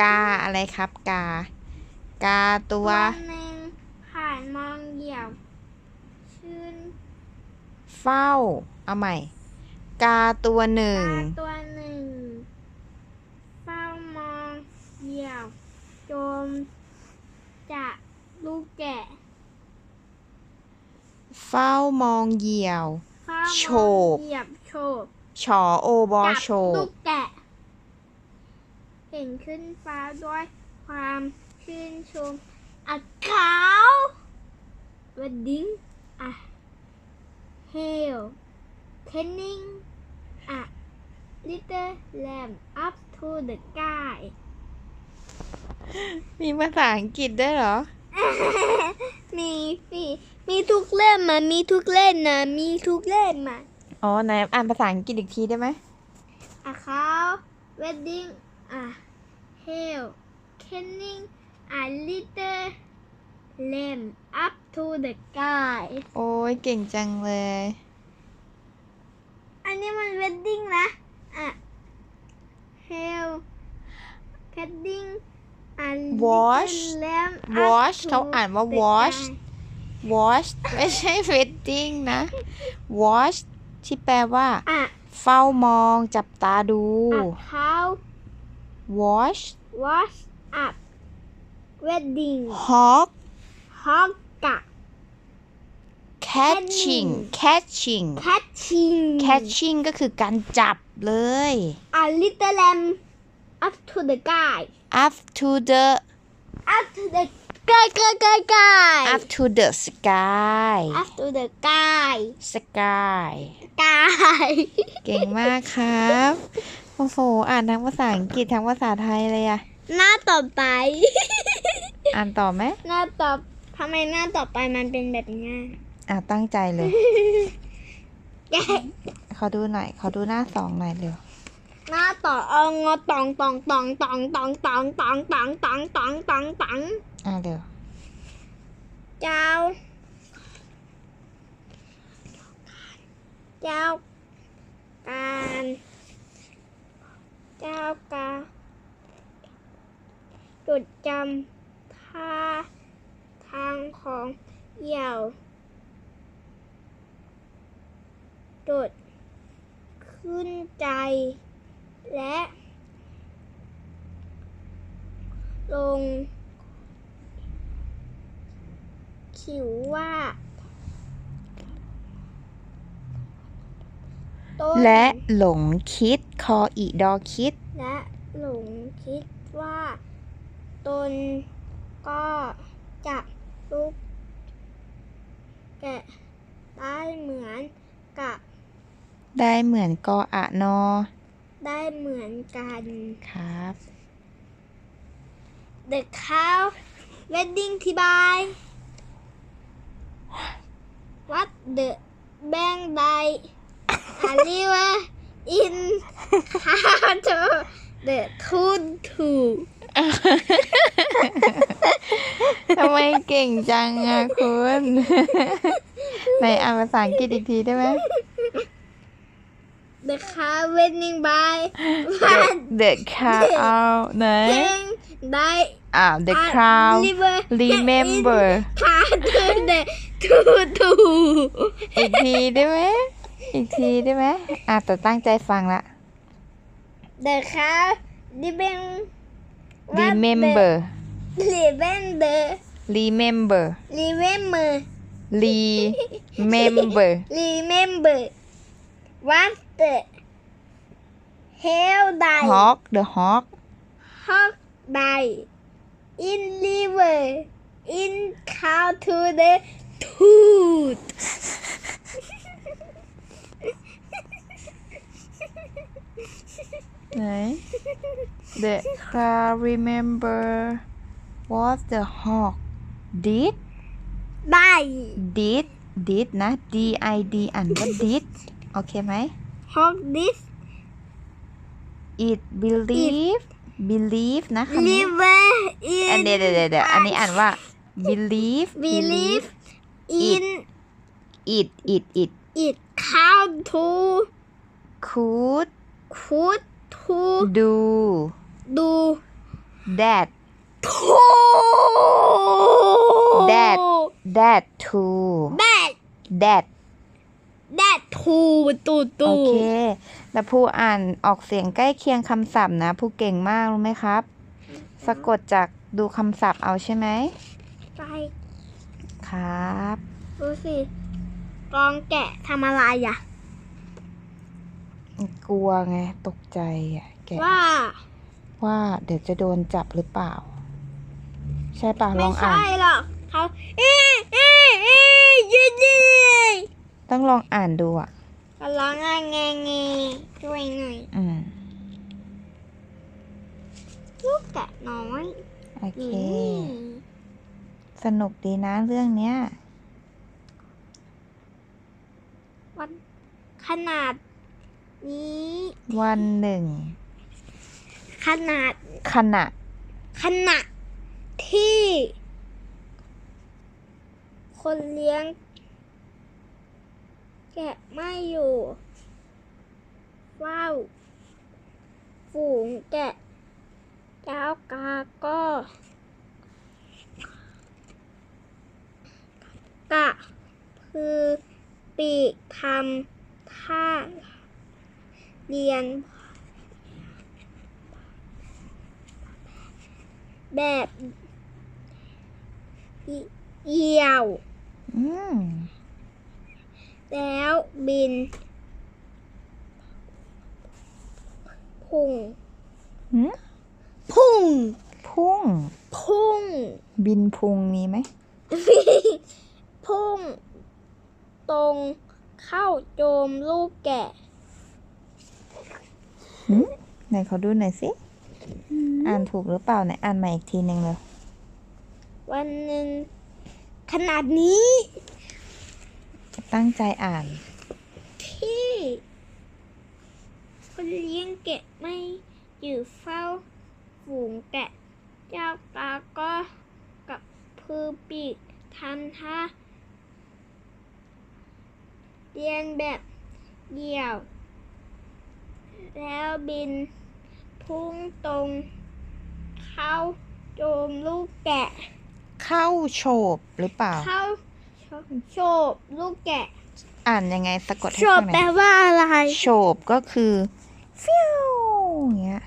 กาอะไรครับ กา กาตัตัววหนึ่งผ่านมองเหยียบชื่นเฝ้า เอาใหม่ กาตัวหนึ่ง ตาตัวหนึ่งเฝ้ามองเหยียบโจมจะลูกแกะเฝ้ามองเหยี่ยว เฝ้ามองโฉบ เหยียบโฉบชอโอบอจับโช ลูบกแกะ เห็นขึ้นฟ้าด้วยความชื่นชมอัดขาววัดดิ้งอะเฮลเทนนิงอะ little lamb up to the sky มีภาษาอังกฤษด้วยเหรอ มีสิมีทุกเล่มมามีทุกเล่มนะ มีทุกเล่มมาอ๋อไหนอ่านภาษาอังกฤษอีกทีได้ไหมอะเขาเวดดิ้งอะเฮลเคนนิงอะ little lamb up to the sky โอ้ยเก่งจังเลย อันนี้มันเวดดิ้งนะ อะเฮลเคนนิงอะ Wash little lamb up Wash to เขาอ่านว่า the wash sky watch ไม่ใช่ wedding นะ watch ที่แปลว่า อะ เฝ้ามองจับตาดูอะ เขา watch wash up wedding hawk ฮอกกะ catching catching catching catching ก็คือการจับเลย a little lamb up to the sky up to the up to the sky sky sky sky up to the sky up to the sky sky sky เก่งมากครับ โอ้โห อ่านทั้งภาษาอังกฤษทั้งภาษาไทยเลยอะหน้าต่อไป อ่านต่อไหมหน้าต่อทำไมหน้าต่อไปมันเป็นแบบเนี้ยอ่าตั้งใจเลยแกะขอดูหน่อย ขอดูหน้าสองหน่อยเร็ว หน้าต่อเอางอตองตองตองตองตองตองตองตองตองตองตองตองอ่าเร็วเจ้า เจ้าการ เจ้ากาจดจำท่าทางของเหยี่ยวจดขึ้นใจ และ ลง ขิวว่า ต้น และหลงคิด คออีดอคิด และหลงคิดว่าตนก็จะลุกแกะได้เหมือนกับ ได้เหมือนกออะนอ ได้เหมือนกันครับ The cow wedding ที่บาย What the bang die a river in how to the tune to ทำไมเก่งจังอะคุณไหนอ่านภาษาอังกฤษอีกทีได้ไหม The cow wedding by the the crowd ไหน bang die อ่า the a crowd river remember in how to the tune to อีกทีได้ไหม อีกทีได้ไหมอะแต่ตั้งใจฟังละ The cow living remember remember remember remember remember remember what the hell die hawk the hawk hawk die in river in cow to the tooth ไหน the crowd remember what the hawk did die did did นะ d i d อ่านว่า did โอเคไหม hawk this it believe believe นะคำนี้ river อัน in เดี๋ยวเดี๋ยวเดี๋ยวอันนี้อ่านว่า believe believe in it it it it cow to could could to do do that โถ Dad that too แบด that แดดทูตูตูโอเค แล้วผู้อ่านออกเสียงใกล้เคียงคำศัพท์นะ ผู้เก่งมากรู้ไหมครับ สะกดจากดูคำศัพท์เอาใช่ไหม ไปครับ ดูสิกองแกะทำอะไรอะ กลัวไง ตกใจอะแกว่า ว่าเดี๋ยวจะโดนจับหรือเปล่า ใช่ป่ะลไม่องอ่าใช่น หรอกเขาเอ๊ะเอ๊ะเอ๊ะยืดดิต้องลองอ่านดูอะ ก็ร้องอะแงแงช่วยหน่อยอืม ลูกแกะน้อยโอเค นี่สนุกดีนะเรื่องเนี้ย วันขนาด นี้ วันหนึ่ง ขนาดขณะ ขณะที่ คนเลี้ยง แกะไม่อยู่เฝ้าฝูงแกะเจ้ากาก็ กะ คือปีกทำท่า เรียน แบบเอี่ยวอืมแล้วบิน พุ่งหืมพุ่ง พุ่ง พุ่ง บินพุงมีไหม พุ่ง ตรงเข้าโจมลูกแกะ หืมไหนขอดูหน่อยสิ อ่านถูกหรือเปล่าไหนอ่านใหม่อีกทีหนึ่งเลย วันหนึ่งขนาดนี้ ตั้งใจอ่าน ที่คนเลี้ยงแกะไม่อยู่เฝ้าฝูงแกะ เจ้าตาก็กับพือปีกทำท่าเรียนแบบเดี่ยว แล้วบินพุ่งตรง เข้าโจมลูกแกะ เข้าโฉบหรือเปล่า เข้าโฉบลูกแกะ อ่านยังไงสะกดให้โฉฟับงหแปลน่อยว่าอะไรโฉบก็คือฟิวอย่างเงี้ย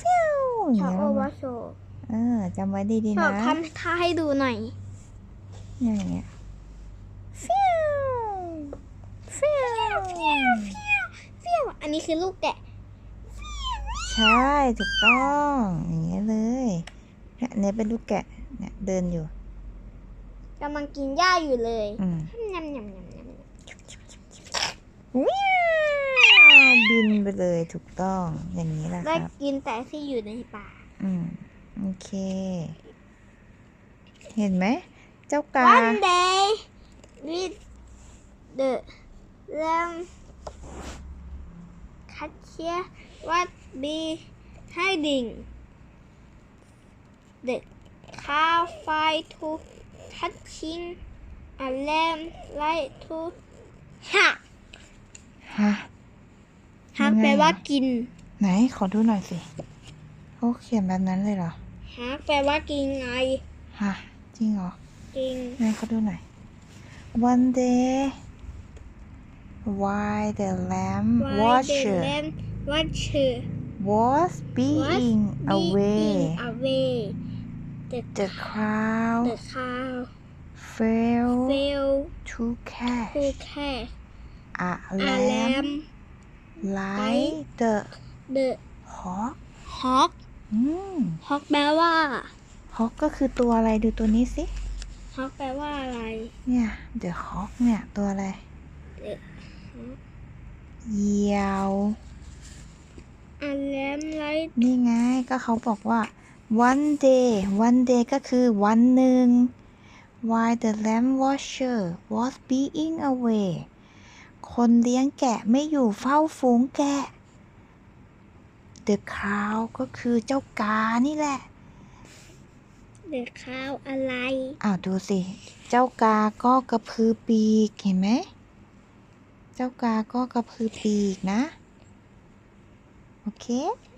ฟิวอย่างชอบเงี้ยโอวาโฉบเออจำไว้ดีชๆอนะบทำท่าให้ดูหน่อย อย่างเงี้ยฟิวฟิวเฟี้ยวเฟี้ยวอันนี้คือลูกแกะใช่ถูกต้องอย่างเงี้ยเลยเนี่ยเนี่ยเป็นลูกแกะเนี่ยเดินอยู่ กำลังกินหญ้าอยู่เลยอืมยำยำยำยำว้าวบินไปเลยถูกต้องอย่างนี้แหละคได้รับ กินแต่ที่อยู่ในป่า อืมโอเค เห็นไหม เจ้ากา One day with the lamb catcher what be hiding the cow fight to touching a lamb like to หักฮะหักยังไงแปลว่าอะกิน ไหนขอดูหน่อยสิเขาเขียนแบบนั้นเลยเหรอหักแปลว่ากินไงฮะจริงเหรอจริงไหนขอดูหน่อย One day why the lamb Why the watcher lamb watcher was being away being away the the crowd the cow failed failed to catch to catch a a lamb lamb like the the hawk hawk อืม hawk แปลว่าฮอกก็คือตัวอะไรดูตัวนี้สิ hawk แปลว่าอะไร เนี่ย the hawk เนี่ยตัวอะไร The เหยี่ยว a lamb like นี่ไงก็เขาบอกว่า one day one day ก็คือวันหนึ่ง why the lamb watcher was being away คนเลี้ยงแกะไม่อยู่เฝ้าฝูงแกะ the cow ก็คือเจ้ากานี่แหละ the cow อะไร อ้าวดูสิ เจ้ากาก็กระพือปีกเห็นไหม เจ้ากาก็กระพือปีกนะ โอเค